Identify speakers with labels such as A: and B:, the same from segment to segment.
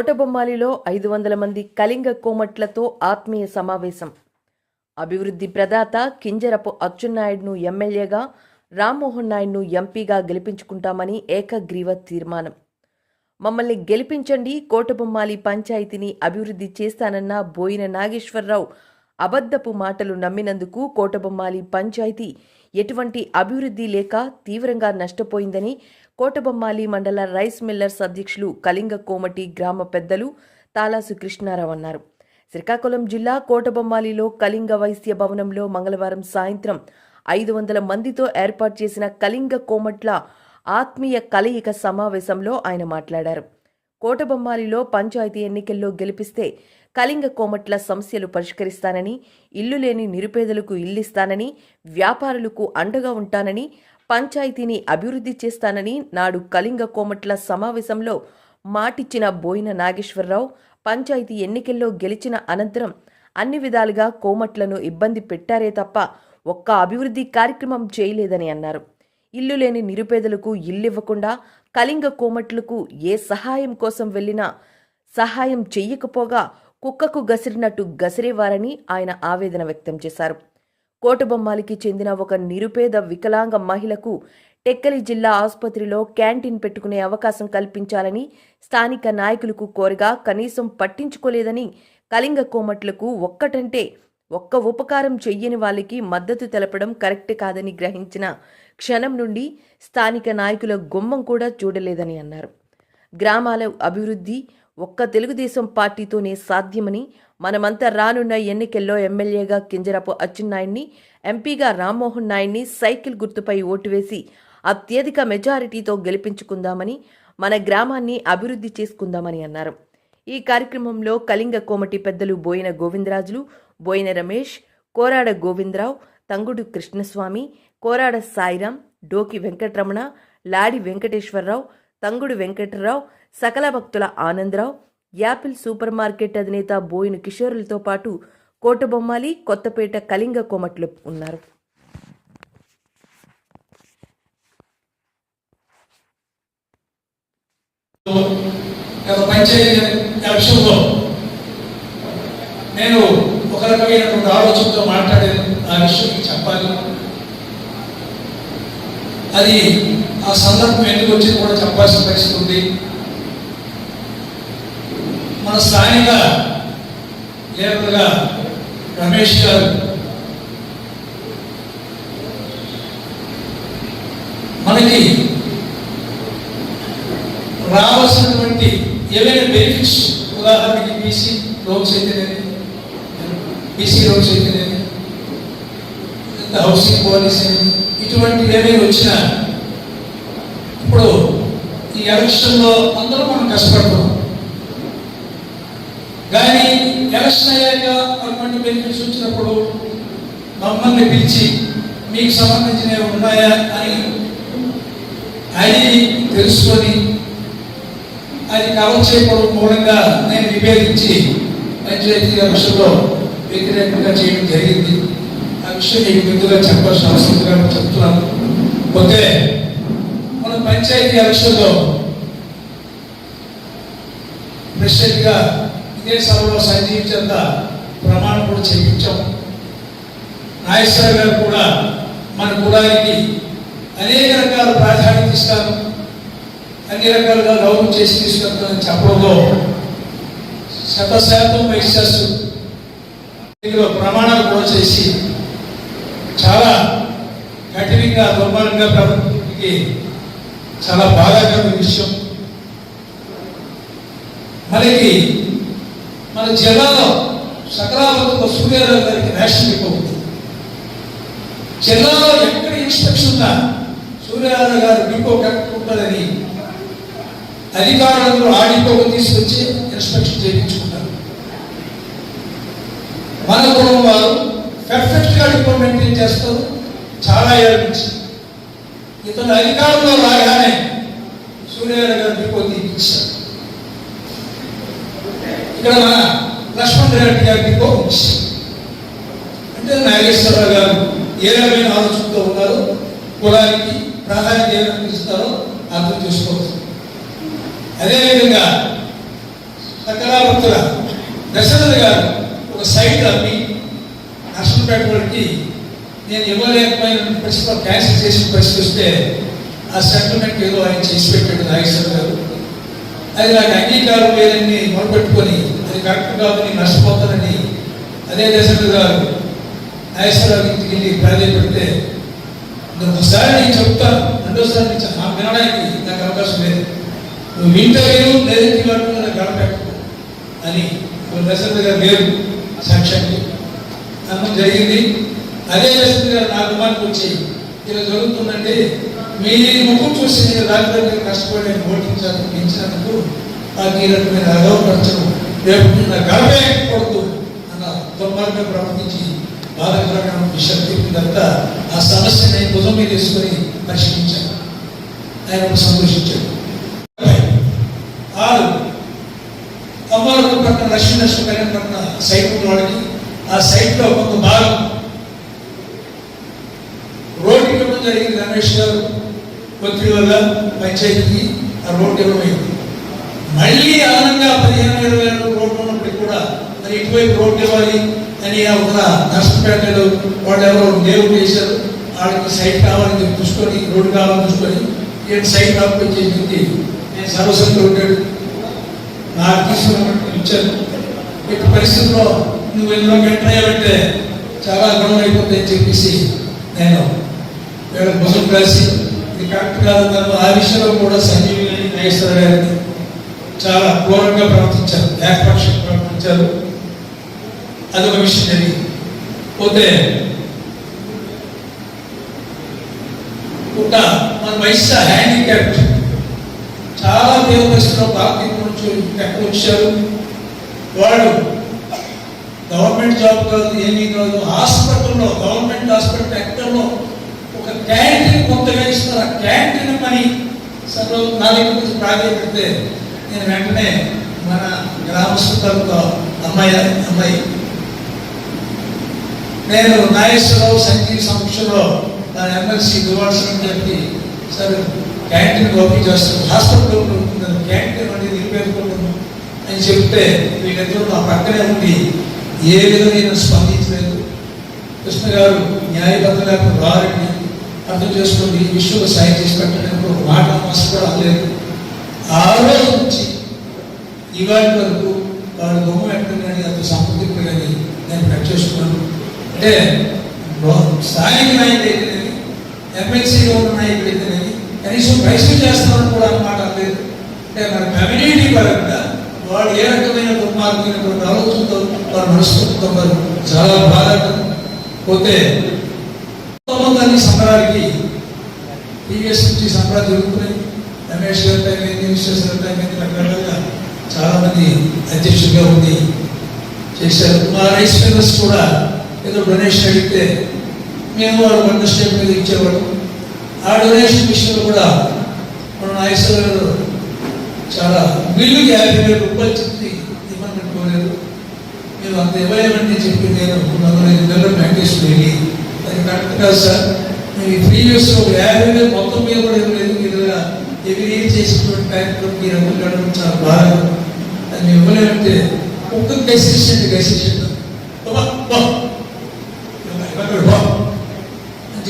A: కోటబొమ్మాలిలో ఐదు వందల మంది కళింగ కోమట్లతో ఆత్మీయ సమావేశం. అభివృద్ధి ప్రదాత కింజరపు అచ్చెన్నాయుడును ఎమ్మెల్యేగా రామ్మోహన్ నాయుడును ఎంపీగా గెలిపించుకుంటామని ఏకగ్రీవ తీర్మానం. మమ్మల్ని గెలిపించండి కోటబొమ్మాలి పంచాయతీని అభివృద్ధి చేస్తానన్న బోయిన నాగేశ్వరరావు అబద్ధపు మాటలు నమ్మినందుకు కోటబొమ్మాలి పంచాయతీ ఎటువంటి అభివృద్ధి లేక తీవ్రంగా నష్టపోయిందని కోటబొమ్మాలి మండల రైస్ మిల్లర్స్ అధ్యక్షులు కళింగ కోమటి గ్రామ పెద్దలు తాలాసు కృష్ణారావు అన్నారు. శ్రీకాకుళం జిల్లా కోటబొమ్మాలిలో కళింగ వైశ్య భవనంలో మంగళవారం సాయంత్రం ఐదు వందల మందితో ఏర్పాటు చేసిన కళింగ కోమట్ల ఆత్మీయ కలయిక సమావేశంలో ఆయన మాట్లాడారు. కోటబొమ్మాలిలో పంచాయతీ ఎన్నికల్లో గెలిపిస్తే కళింగ కోమట్ల సమస్యలు పరిష్కరిస్తానని ఇల్లు లేని నిరుపేదలకు ఇల్లిస్తానని వ్యాపారులకు అండగా ఉంటానని పంచాయతీని అభివృద్ధి చేస్తానని నాడు కళింగ కోమట్ల సమావేశంలో మాటిచ్చిన బోయిన నాగేశ్వరరావు పంచాయతీ ఎన్నికల్లో గెలిచిన అనంతరం అన్ని విధాలుగా కోమట్లను ఇబ్బంది పెట్టారే తప్ప ఒక్క అభివృద్ధి కార్యక్రమం చేయలేదని అన్నారు. ఇల్లు లేని నిరుపేదలకు ఇల్లివ్వకుండా కళింగ కోమట్లకు ఏ సహాయం కోసం వెళ్ళినా సహాయం చెయ్యకపోగా కుక్కకు గసిరినట్టు గసిరేవారని ఆయన ఆవేదన వ్యక్తం చేశారు. కోటబొమ్మాలికి చెందిన ఒక నిరుపేద వికలాంగ మహిళకు టెక్కలి జిల్లా ఆసుపత్రిలో క్యాంటీన్ పెట్టుకునే అవకాశం కల్పించాలని స్థానిక నాయకులకు కోరగా కనీసం పట్టించుకోలేదని కళింగ కోమట్లకు ఒక్కటంటే ఒక్క ఉపకారం చెయ్యని వాళ్ళకి మద్దతు తెలపడం కరెక్ట్ కాదని గ్రహించిన క్షణం నుండి స్థానిక నాయకుల గుమ్మం కూడా చూడలేదని అన్నారు. గ్రామాల అభివృద్ధి ఒక్క తెలుగుదేశం పార్టీతోనే సాధ్యమని మనమంతా రానున్న ఎన్నికల్లో ఎమ్మెల్యేగా కింజరపు అచ్చెన్నాయుడిని ఎంపీగా రామ్మోహన్ నాయుడిని సైకిల్ గుర్తుపై ఓటు వేసి అత్యధిక మెజారిటీతో గెలిపించుకుందామని మన గ్రామాన్ని అభివృద్ధి చేసుకుందామని అన్నారు. ఈ కార్యక్రమంలో కళింగ కోమటి పెద్దలు బోయిన గోవిందరాజులు బోయిన రమేష్ కోరాడ గోవిందరావు తంగుడు కృష్ణస్వామి కోరాడ సాయిరాం డోకి వెంకటరమణ లాడి వెంకటేశ్వరరావు తంగుడు వెంకటరావు సకల భక్తుల ఆనందరావు యాపిల్ సూపర్ మార్కెట్ అధినేత బోయిన కిషోరులతో పాటు కోటబొమ్మాలి కొత్తపేట కళింగ కోమట్లు ఉన్నారు.
B: నేను ఒక రకమైనటువంటి ఆలోచనతో మాట్లాడే ఆ విషయం చెప్పాలి. అది ఆ సందర్భం ఎందుకు వచ్చింది కూడా చెప్పాల్సిన పరిస్థితి ఉంది. మన స్థానిక లేబర్గా రమేష్ గారు మనకి రావాల్సినటువంటి ఏవైనా బెనిఫిట్స్ ఉదాహరణకి బీసీ లోన్స్ అయితేనేది బీసీ లోన్స్ అయితేనేది హౌసింగ్ పాలసీ ఇటువంటివి ఏమైనా వచ్చినా ఇప్పుడు ఈ ఎలక్షన్లో అందరూ మనం కష్టపడుతున్నాం. కానీ ఎలక్షన్ అయ్యాక అటువంటి బెనిఫిట్స్ వచ్చినప్పుడు మమ్మల్ని పిలిచి మీకు సంబంధించినవి ఉన్నాయా అని అది తెలుసుకొని అది కవర్ చేయకపోవడం మూలంగా నేను విభేదించి పంచాయతీ వ్యవస్థలో వ్యతిరేకంగా చేయడం జరిగింది. ఆ విషయం మీకు ముందుగా చెప్పాల్సిన అవసరంగా చెప్తున్నాను. ఓకే మన పంచాయతీ వ్యవస్థలో ప్రెసిడెంట్గా సభలో సంజీవ్ చేత ప్రమాణం కూడా చేయించాం. నాగేశ్వర గారు కూడా మన కులానికి అనేక రకాల ప్రాధాన్యత ఇస్తాను అన్ని రకాలుగా గౌరవం చేసి తీసుకెళ్తానని చెప్పడంలో శత శాతం వైశ్యస్సు ప్రమాణాలు కూడా చేసి చాలా కఠినంగా దుర్మార్గంగా ప్రభుత్వానికి చాలా బాధాకరమైన విషయం. మనకి మన జిల్లాలో సకలావతిలో సూర్యారావు గారికి రేషన్ ఇవ్వబోతుంది జిల్లాలో ఎక్కడ ఇన్స్ట్రక్షన్ ఉందా సూర్యారావు గారు డిపో కట్టుకుంటారని అధికారులందరూ ఆ డిపోకు తీసుకొచ్చి ఇన్స్ట్రక్షన్ చేయించుకుంటారు. మన కులం వారు పెర్ఫెక్ట్గా డిపో మెయింటైన్ చేస్తారు? చాలా ఏళ్ళ నుంచి. ఇతను అధికారంలో రాగానే సూర్యారావు గారు డిపో తీపించారు ఇక్కడ మన లక్ష్మణ్ రెడ్డి గారికి కోపం అంటే నాగేశ్వరరావు గారు ఏ రకమైన ఆలోచనతో ఉన్నారు? కులానికి ప్రాధాన్యత ఏమైనా ఇస్తారో అర్థం చేసుకోవచ్చు. అదేవిధంగా కళాభక్తుల దశరథ గారు ఒక సైట్ అమ్మి నష్టపేట వాళ్ళకి నేను ఇవ్వలేకపోయిన పరిస్థితిలో క్యాన్సిల్ చేసిన పరిస్థితి వస్తే ఆ సెటిల్మెంట్ ఏదో ఆయన చేసి పెట్టాడు నాగేశ్వర గారు. అది నాకు అంగీకారం లేదని మొదలుపెట్టుకొని అది కరెక్ట్ కాదు కాదని నష్టపోతానని అదే దశరథ గారు నాగేశ్వరరావు ఇంటికి వెళ్ళి ప్రాధాన్యపెడితే ఒకసారి నేను చెప్తాను రెండోసారి నుంచి ఆ వినడానికి నాకు అవకాశం లేదు. నువ్వు వింటలేవు లేదంటే వాటిని నాకు గడపెట్టు అని ఒక దశరథ గారు లేరు సాక్ష్యానికి అనడం జరిగింది. అదే దశరథ గారు నా కుమార్కి వచ్చి ఇలా జరుగుతుందండి మీ ముఖం చూసి రాజధాని కష్టపడి ఓటించాలని పెంచినందుకు నాకు ఈ రకమైన అగౌపరచడం రేపు నిన్న గడపే కొడుతూ అన్న దుర్మార్గం ప్రవర్తించి బాధకరమైన విషయం చెప్పినంతా ఆ సమస్యని భుజం మీద తీసుకొని పరిశీలించాను ఆయన సంతోషించాడు. ఆరు అమ్మవారి పక్కన లక్ష్మీ నరసింహ కళ్యాణ్ పక్కన సైట్ ఉన్న వాళ్ళకి ఆ సైట్లో కొంత భాగం రోడ్డు ఇవ్వడం జరిగింది. రమేష్ గారు మంత్రి వల్ల పంచాయతీకి ఆ రోడ్డు ఇవ్వమైంది మళ్ళీ అదనంగా పదిహేను ఇరవై ఏళ్ళు రోడ్డు ఉన్నప్పటికీ కూడా మరి ఇటువైపు రోడ్డు ఇవ్వాలి. అని ఒక నష్టపేటలు వాళ్ళు ఎవరో దేవుడు చేశారు. వాళ్ళకి సైట్ కావాలని చెప్పి చూసుకొని రోడ్డు కావాలని చూసుకొని నేను సైట్ ఆక్యుపై చేసింది. నేను సర్వసంగా ఉంటాడు. నాకు తీసుకున్నట్టు ఇచ్చాను ఇటు పరిస్థితుల్లో నువ్వు ఎన్నో ఎంటర్ అయ్యావంటే చాలా గొడవ అయిపోతాయని చెప్పేసి నేను వీళ్ళ భుజం కలిసి ఇది కరెక్ట్ కాదు ఆ విషయంలో కూడా సంజీవి నాగేశ్వర గారిని చాలా ఘోరంగా ప్రవర్తించారు. ఏకపక్షంగా ప్రవర్తించారు. అదొక మిషనరీ పోతే ఒక మన వయసు హ్యాండిక్యాప్ట్ చాలా తీవ్ర పరిస్థితుల్లో భారతీయ నుంచి ఎక్కడ వచ్చారు? వాడు గవర్నమెంట్ జాబ్ కాదు ఏమీ కాదు హాస్పిటల్లో గవర్నమెంట్ హాస్పిటల్ ఎక్కడో ఒక క్యాంటీన్ కొత్తగా ఇస్తారు ఆ క్యాంటీన్ పని సరే నా దగ్గర నుంచి నేను వెంటనే మన గ్రామస్తులతో అమ్మాయి అమ్మాయి నేను నాగేశ్వరరావు సంగీత సమక్షంలో నా ఎమ్మెల్సీ దువాడ్సన్ చెప్పి సరే క్యాంటీన్ ఓపెన్ చేస్తాను హాస్పిటల్ ఓపెన్ అవుతుంది క్యాంటీన్ అనేది నిలిపేసుకుంటాను అని చెప్తే వీళ్ళిద్దరూ నా పక్కనే ఉండి ఏ విధమైన స్పందించలేదు. కృష్ణ గారు న్యాయబద్ధంగా వారిని అర్థం చేసుకొని ఈ విషయంలో సాయం చేసి పెట్టడానికి ఒక మాట మనసు కూడా అనలేదు. ఆ రోజు నుంచి ఇవాళ వరకు వాడు బొమ్మ పెట్టడం కానీ అంత సంపూర్తి కానీ నేను కట్ చేసుకున్నాను అంటే లో- స్థానిక నాయకుడు అయితేనేమి ఎమ్మెల్సీలో ఉన్న నాయకుడు అయితేనేమి కనీసం ప్రయత్నం చేస్తామని కూడా అనమాట లేదు అంటే మన కమ్యూనిటీ పరంగా వాళ్ళు ఏ రకమైన దుర్మార్గమైనటువంటి ఆలోచనతో వారు నడుస్తుందో వారు చాలా బాధ పోతే మొత్తాన్ని సంబరాలకి టీవీఎస్ నుంచి సంబరాలు జరుగుతున్నాయి. రమేష్ గారి టైం ఏంది విశ్వేశ్వర టైం ఏంది రకరకాలుగా చాలామంది అధ్యక్షుడిగా ఉంది చేశారు. మా రైస్ మిల్లర్స్ కూడా ఏదో డొనేషన్ అడిగితే మేము వాళ్ళు వంట స్టేట్ మీద ఇచ్చేవాడు ఆ డొనేషన్ విషయంలో కూడా మన నాగేశ్వర గారు చాలా బిల్లుకి యాభై వేల రూపాయలు చెప్పి ఇవ్వని పెట్టుకోలేదు మేము అంత ఇవ్వలేమని చెప్పి నేను నలభై నెలలు ప్యాకేజ్ వెళ్ళి అది కరెక్ట్ కాదు సార్. మేము ఈ త్రీ ఇయర్స్ ఒక యాభై వేలు మొత్తం మీద కూడా ఇవ్వలేదు. మీరు ఎవరి ఏం చేసినటువంటి బ్యాంకులో మీరు అమ్ముకోవడం చాలా బాగా అది మేము ఇవ్వలేమంటే ఒక్క గెసిషన్ గెసిషన్ బాబా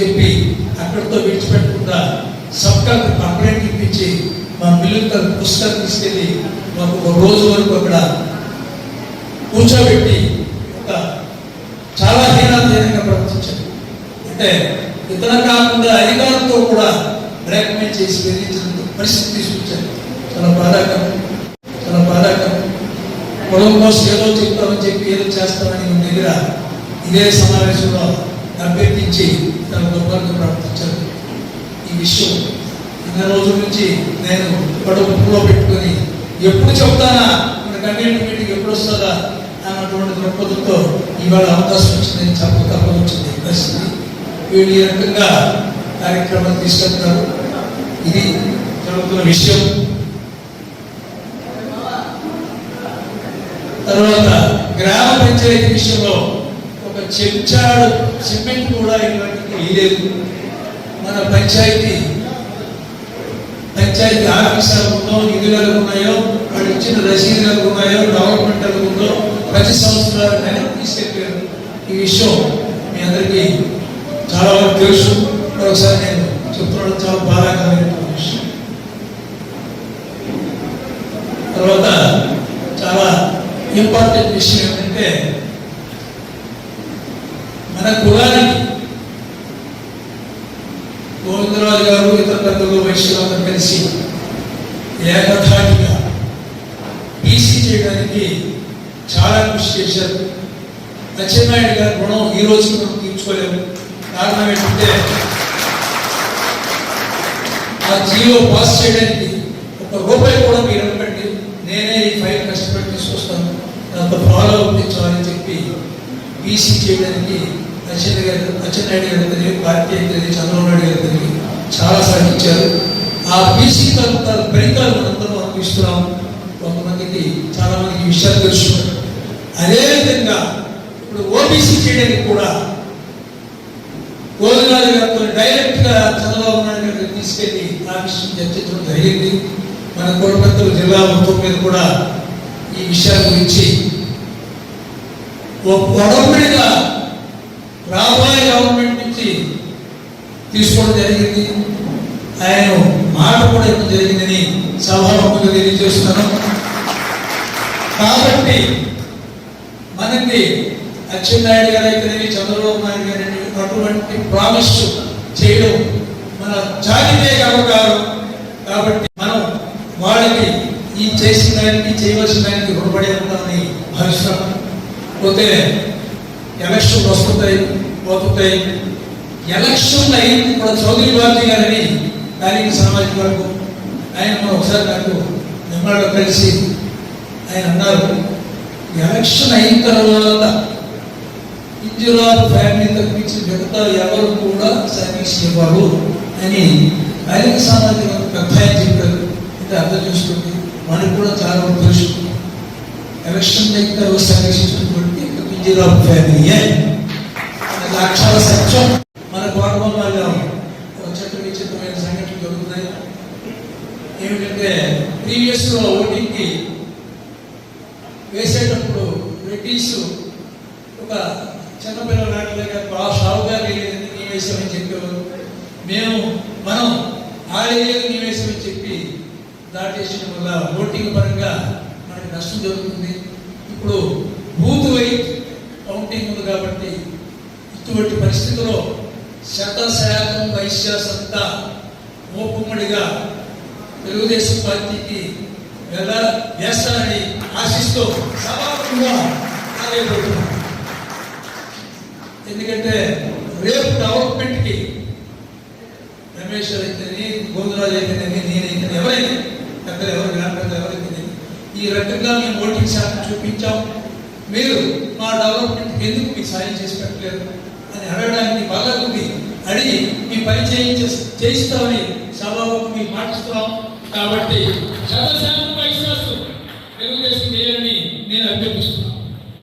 B: చెప్పి అక్కడితో విడిచిపెట్టకుండా సబ్ కలెక్టర్ కంప్లైంట్ ఇప్పించి మా పిల్లలతో పుస్తకం తీసుకెళ్ళి మాకు ఒక రోజు వరకు అక్కడ కూర్చోబెట్టి ఒక చాలా హీనాధీనంగా ప్రవర్తించారు. అంటే ఇతర కాకుండా అధికారులతో కూడా బ్లాక్మెయిల్ చేసి బెదిరించిన పరిస్థితి తీసుకొచ్చారు. చాలా బాధాకరం చాలా బాధాకరం పొలం కోసం ఏదో చెప్తామని చెప్పి ఏదో చేస్తామని దగ్గర ఇదే సమావేశంలో అభ్యర్థించి తన దుర్మార్గం ప్రవర్తించారు ఈ విషయం ఇన్న రోజుల నుంచి నేను కడుపులో పెట్టుకొని ఎప్పుడు చెప్తానా మన కంటెంట్ మీటింగ్ ఎప్పుడు వస్తుందా? అన్నటువంటి దృక్పథంతో ఇవాళ అవకాశం వచ్చిందని చెప్ప తప్పదు వచ్చింది ప్రశ్న వీళ్ళు ఈ రకంగా కార్యక్రమం తీసుకెళ్తారు ఇది జరుగుతున్న విషయం. తర్వాత గ్రామ పంచాయతీ విషయంలో చెంచాడు సిమెంట్ కూడా ఇవ్వడానికి లేదు మన పంచాయతీ పంచాయతీ ఆఫీసర్ ఉందో నిధులు ఉన్నాయో వాళ్ళు ఇచ్చిన రసీదులకు ఉన్నాయో గవర్నమెంట్ ఉందో ప్రతి సంవత్సరాలు తీసుకెళ్ళారు. ఈ విషయం మీ అందరికీ చాలా వరకు తెలుసు. ఒకసారి నేను చెప్తున్నాను చాలా బాధాకరమైన విషయం. తర్వాత చాలా ఇంపార్టెంట్ విషయం ఏంటంటే మన కులానికి గోవిందరాజు గారు ఇతర పెద్దలు వైశ్యులందరూ కలిసి ఏకధాటిగా బీసీ చేయడానికి చాలా కృషి చేశారు. సత్యనారాయణ గారి రుణం ఈ రోజు మనం తీర్చుకోలేము. కారణం ఏంటంటే ఆ జియో పాస్ చేయడానికి ఒక రూపాయి కూడా మీరు అనుకోండి నేనే ఈ ఫైల్ కష్టపడి తీసుకొస్తాను. దాంతో ఫాలో అప్ చాలని చెప్పి బీసీ చేయడానికి అచ్చెన్న గారి అచ్చెన్నాయుడు గారు తిరిగి పార్టీ అయితే చంద్రబాబు నాయుడు గారు తిరిగి చాలా సాధించారు. ఆ బీసీ తరఫున ఫలితాలు మనందరం అనుభవిస్తున్నాం కొంతమందికి చాలా మందికి విషయాలు తెలుసు అదేవిధంగా ఇప్పుడు ఓబీసీ చేయడానికి కూడా గోవిందరాజు గారితో డైరెక్ట్గా చంద్రబాబు నాయుడు గారికి తీసుకెళ్ళి ఆ విషయం చర్చించడం జరిగింది. మన కోటపత్రులు జిల్లా మొత్తం మీద కూడా ఈ విషయాల గురించి ఒక పొడవుడిగా రాబోయే గవర్నమెంట్ నుంచి తీసుకోవడం జరిగింది. ఆయన మాట కూడా ఇవ్వడం జరిగిందని సభాముఖంగా తెలియజేస్తున్నాను. కాబట్టి మనకి అచ్చెన్నాయుడు గారు అయితేనేమి చంద్రబాబు నాయుడు గారు అటువంటి ప్రామిస్ చేయడం మన జాతీయ గర్వకారం కాబట్టి మనం వాళ్ళకి ఈ చేసిన దానికి చేయవలసిన దానికి రుణపడే ఉంటామని భావిస్తున్నాం. పోతే ఎలక్షన్ వస్తుంటాయి పోతుంటాయి. ఎలక్షన్ అయింది కూడా చౌదరి బాబు గారని దానికి సామాజిక వర్గం ఆయన ఒకసారి నాకు నిమ్మలో కలిసి ఆయన అన్నారు ఎలక్షన్ అయిన తర్వాత ఇందిరాబాద్ ఫ్యామిలీ తప్పించి మిగతా ఎవరు కూడా సర్వీస్ ఇవ్వరు అని ఆయన సామాజిక వర్గం పెద్ద ఆయన చెప్పారు. ఇది అర్థం చేసుకోండి మనకు కూడా చాలా వరకు తెలుసు ఎలక్షన్ దగ్గర సర్వీస్ ఇచ్చినటువంటి ఇందిరాబాద్ ఫ్యామిలీ అక్షర సత్యం మన గవర్నమెంట్ ఒక చెట్టు విచిత్రమైన సంఘటనలు జరుగుతున్నాయి. ఏమిటంటే ప్రీవియస్లో ఓటింగ్కి వేసేటప్పుడు బ్రిటిష్ ఒక చిన్నపిల్లల నాటలేక బాగా షావుగా వేయలేదని నీ వేసామని చెప్పేవారు? మేము మనం ఆడేది నీ వేసామని చెప్పి దాటేసిన వల్ల ఓటింగ్ పరంగా మనకి నష్టం జరుగుతుంది. ఇప్పుడు బూత్ వైపు ఇటువంటి పరిస్థితిలో శత శాతం వైశ్యాసంతా మోపుమ్మడిగా తెలుగుదేశం పార్టీకి వెళ్ళ వేస్తానని ఆశిస్తూ సభాముఖంగా ఆలయపడుతున్నాం ఎందుకంటే రేపు డెవలప్మెంట్కి రమేష్ అయితేనే గోవిందరాజు అయితేనే నేనైతే ఎవరైనా పెద్దలు ఎవరు గ్రామ పెద్దలు ఎవరైతే ఈ రకంగా మేము ఓటింగ్ శాతం చూపించాం. మీరు మా డెవలప్మెంట్కి ఎందుకు మీకు సాయం చేసి పెట్టలేదు? అని అడగడానికి బాగా ఉంది అడిగి మీ పని చేయించ చేయిస్తామని సభలో మీ మాటిస్తున్నాం కాబట్టి శతశాతం విశ్వాసం తెలుగుదేశం చేయాలని నేను అభ్యర్థి